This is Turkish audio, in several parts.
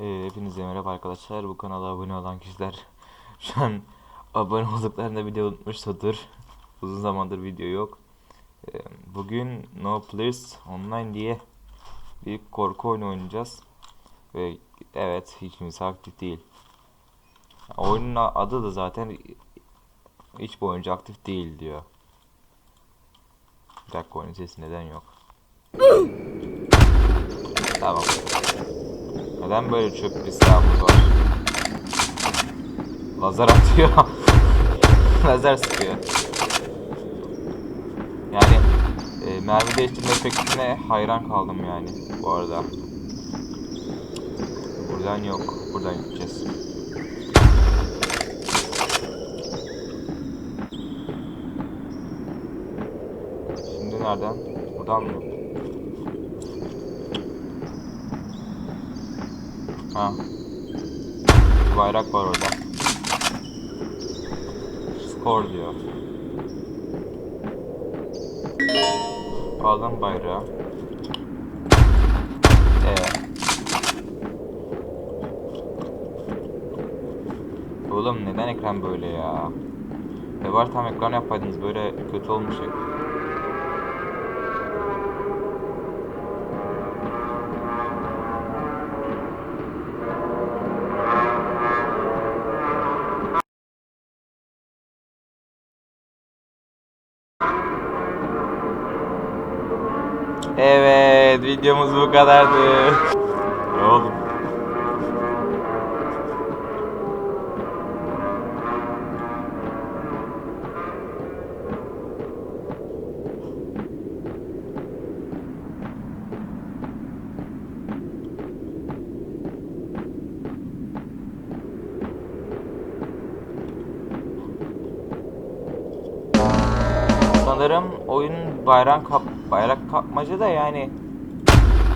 Ee, hepinize merhaba arkadaşlar. Bu kanala abone olan kişiler şu an abone olduklarını bile unutmuştur. Uzun zamandır video yok. Ee, bugün No Players Online diye bir korku oyunu oynayacağız. Ve evet hiç kimse aktif değil. Oyunun adı da zaten hiç boyunca aktif değil diyor. Bir dakika oyunun sesi neden yok? Tamam. Neden böyle çöp silahımız var? Lazer atıyor. Lazer sıkıyor. Yani e, mermi değiştirme efektine hayran kaldım yani bu arada. Buradan yok. Buradan gideceğiz. Şimdi nereden? Buradan mı? Ha. Bir bayrak var orada. Skor diyor. Aldım bayrağı. Ee. Oğlum neden ekran böyle ya? E var tam ekran yapaydınız böyle kötü olmayacak. Videomuz bu kadardı. Oldu? Sanırım oyun bayrak kap bayrak kapmaca da yani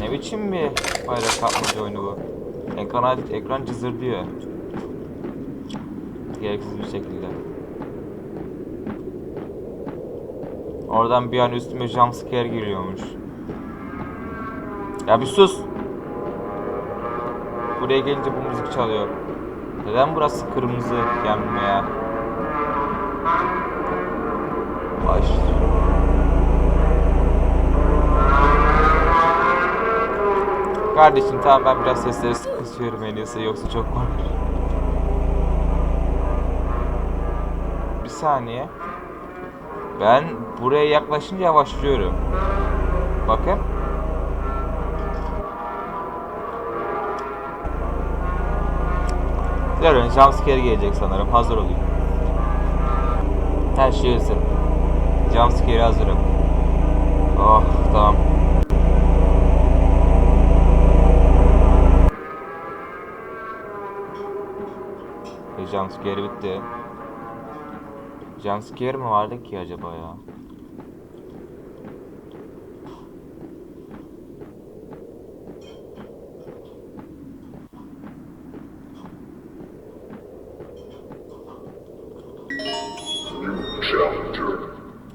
ne biçim bir bayrak kapmaca oyunu bu? Ekran ekran cızırdıyor. Gereksiz bir şekilde. Oradan bir an üstüme jumpscare giriyormuş. Ya bir sus. Buraya gelince bu müzik çalıyor. Neden burası kırmızı yanmıyor ya? Baş. Kardeşim tamam ben biraz sesleri kısıyorum en iyisi yoksa çok korkar. Bir saniye. Ben buraya yaklaşınca yavaşlıyorum. Bakın. Yarın jumpscare gelecek sanırım. Hazır olayım. Her şey hazır. Jumpscare hazırım. Oh tamam. Jumpscare bitti. Jumpscare mi vardı ki acaba ya?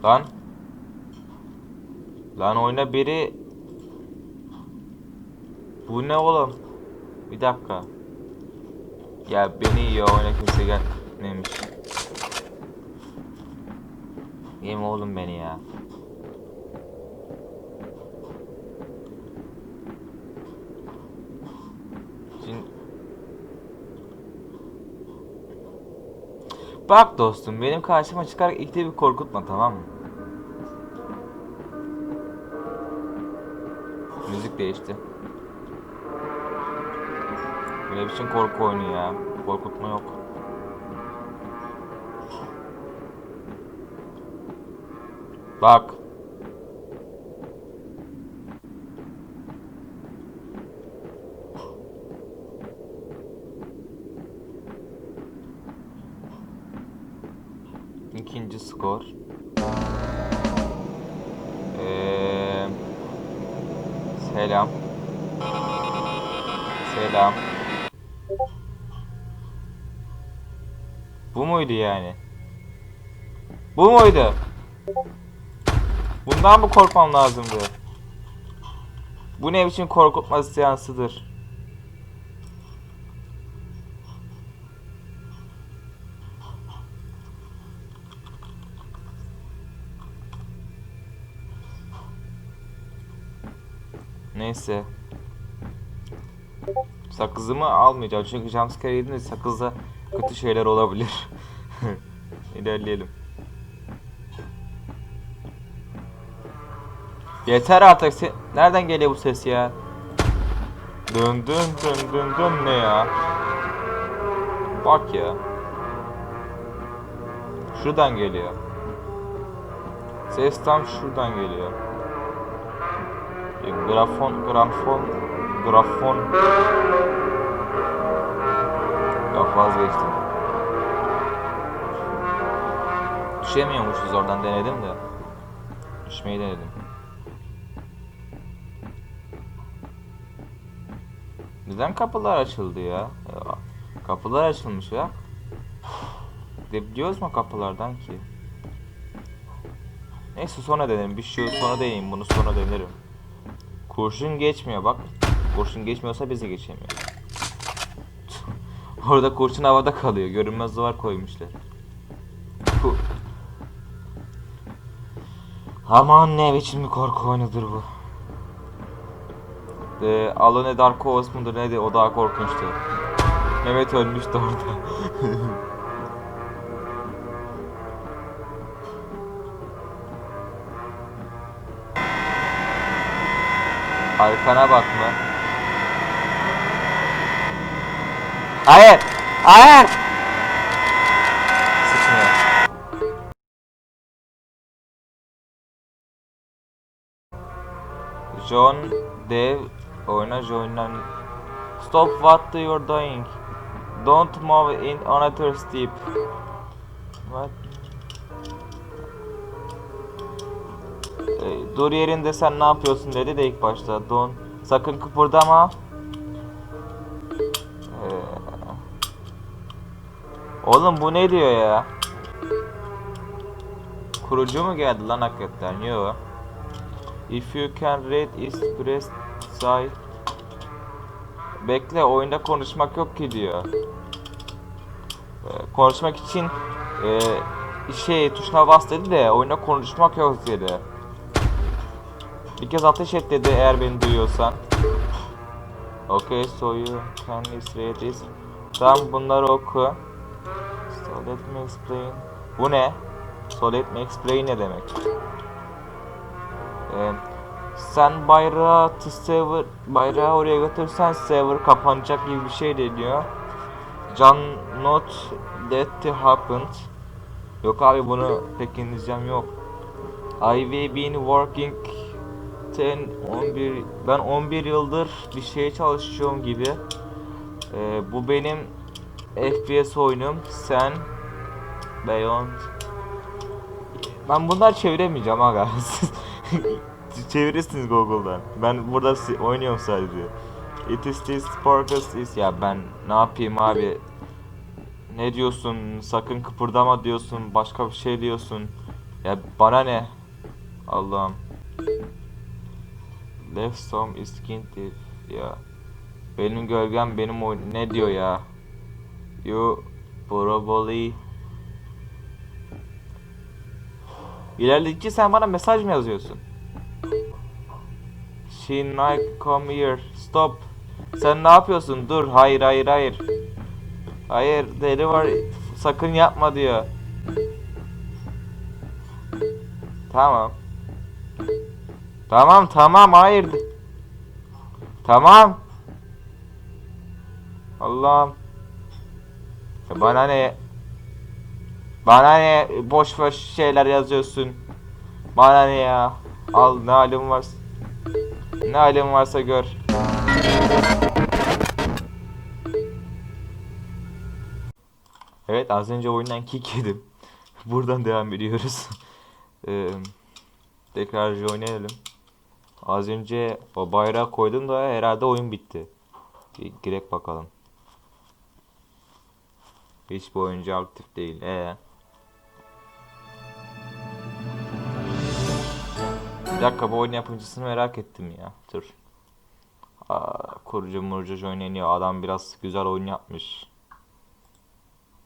Lan. Lan oyuna biri Bu ne oğlum? Bir dakika. Ya beni yiyor oyuna kimse gelmemiş. Yeme oğlum beni ya. Şimdi... Bak dostum benim karşıma çıkarak ilk bir korkutma tamam mı? Müzik değişti. Böyle biçim korku oyunu ya. Korkutma yok. Bak. İkinci skor. Ee, selam. Selam. Bu muydu yani? Bu muydu? Bundan mı korkmam lazımdı? Bu ne biçim korkutma seansıdır? Neyse. Sakızımı almayacağım çünkü jumpscare yediğinde sakızda kötü şeyler olabilir. İlerleyelim. Yeter artık. Se- Nereden geliyor bu ses ya? Dön dön dön dön dön ne ya? Bak ya. Şuradan geliyor. Ses tam şuradan geliyor. E, Grafon, grafon, grafon. Yok vazgeçtim. Düşemiyormuşuz oradan denedim de. Düşmeyi denedim. Neden kapılar açıldı ya? Kapılar açılmış ya. Gidebiliyoruz mu kapılardan ki? Neyse sonra denerim. Bir şey sonra deneyeyim. Bunu sonra denerim. Kurşun geçmiyor bak. Kurşun geçmiyorsa bizi geçemiyor. Orada kurşun havada kalıyor. Görünmez duvar koymuşlar. Puh. Aman ne biçim bir korku oyunudur bu. De, Alone Dark Oath mudur neydi o daha korkunçtu. Mehmet ölmüştü orada. Arkana bakma. Hayır! Hayır! John, Dave, oyna John'dan. Stop what you're doing. Don't move in another step. What? Ee, dur yerinde sen ne yapıyorsun dedi de ilk başta. Don sakın kıpırdama. Oğlum bu ne diyor ya? Kurucu mu geldi lan hakikaten? Yo. If you can read is press side. Bekle oyunda konuşmak yok ki diyor. Ee, konuşmak için e, şey tuşuna bas dedi de oyunda konuşmak yok dedi. Bir kez ateş et dedi eğer beni duyuyorsan. Okay, so you can read this. Tamam bunları oku. Let me explain. Bu ne? So let me explain ne demek? Ee, sen bayrağı to server, bayrağı oraya götürsen server kapanacak gibi bir şey deniyor. Can not let to happen. Yok abi bunu pek İngilizcem yok. I will been working 10 11 ben 11 yıldır bir şeye çalışıyorum gibi. Ee, bu benim FPS oyunum. Sen Beyond ben bunlar çeviremeyeceğim aga. Çevirirsiniz Google'dan. Ben burada oynuyorum sadece. It is this Sparkus is ya ben ne yapayım abi? Ne diyorsun? Sakın kıpırdama diyorsun. Başka bir şey diyorsun. Ya bana ne? Allah'ım. Left some is skin. Ya. Benim gölgem benim oyun ne diyor ya? You probably İlerledikçe sen bana mesaj mı yazıyorsun? She Nike come here. Stop. Sen ne yapıyorsun? Dur. Hayır hayır hayır. Hayır deli var. Sakın yapma diyor. Tamam. Tamam tamam hayır. Tamam. Allah'ım. Ya Bana ne? Bana ne? Boş boş şeyler yazıyorsun. Bana ne ya? Al ne halin varsa. Ne halin varsa gör. Evet az önce oyundan kick yedim. Buradan devam ediyoruz. Ee, tekrar oynayalım. Az önce o bayrağı koydum da herhalde oyun bitti. Bir girek bakalım. Hiçbir oyuncu aktif değil. Ee. Bir dakika bu oyun yapımcısını merak ettim ya. Dur. Aa, kurucu murucu oynanıyor. Adam biraz güzel oyun yapmış.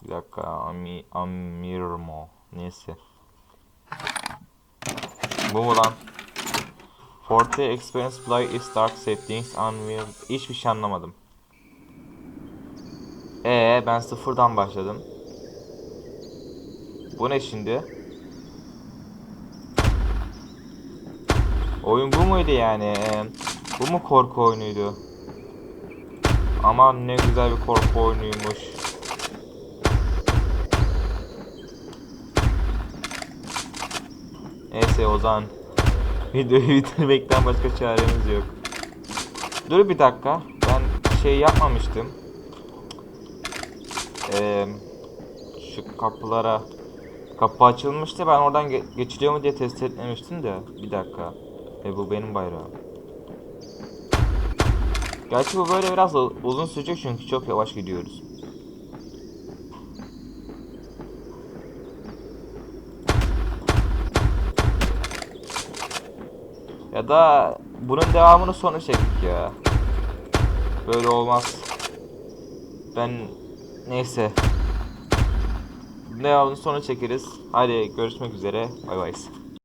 Bir dakika. Ami, Amirmo. Neyse. Bu mu lan? Forte experience play is dark settings unreal. Hiçbir şey anlamadım. Ee ben sıfırdan başladım. Bu ne şimdi? Oyun bu muydu yani? Bu mu korku oyunuydu? Aman ne güzel bir korku oyunuymuş. Neyse o videoyu bitirmekten başka çaremiz yok. Dur bir dakika. Ben şey yapmamıştım. Ee, şu kapılara kapı açılmıştı. Ben oradan ge- geçiliyor mu diye test etmemiştim de. Bir dakika. E bu benim bayrağım. Gerçi bu böyle biraz uzun sürecek çünkü çok yavaş gidiyoruz. Ya da bunun devamını sonra çektik ya. Böyle olmaz. Ben neyse. Devamını sonra çekeriz. Hadi görüşmek üzere. Bay bay.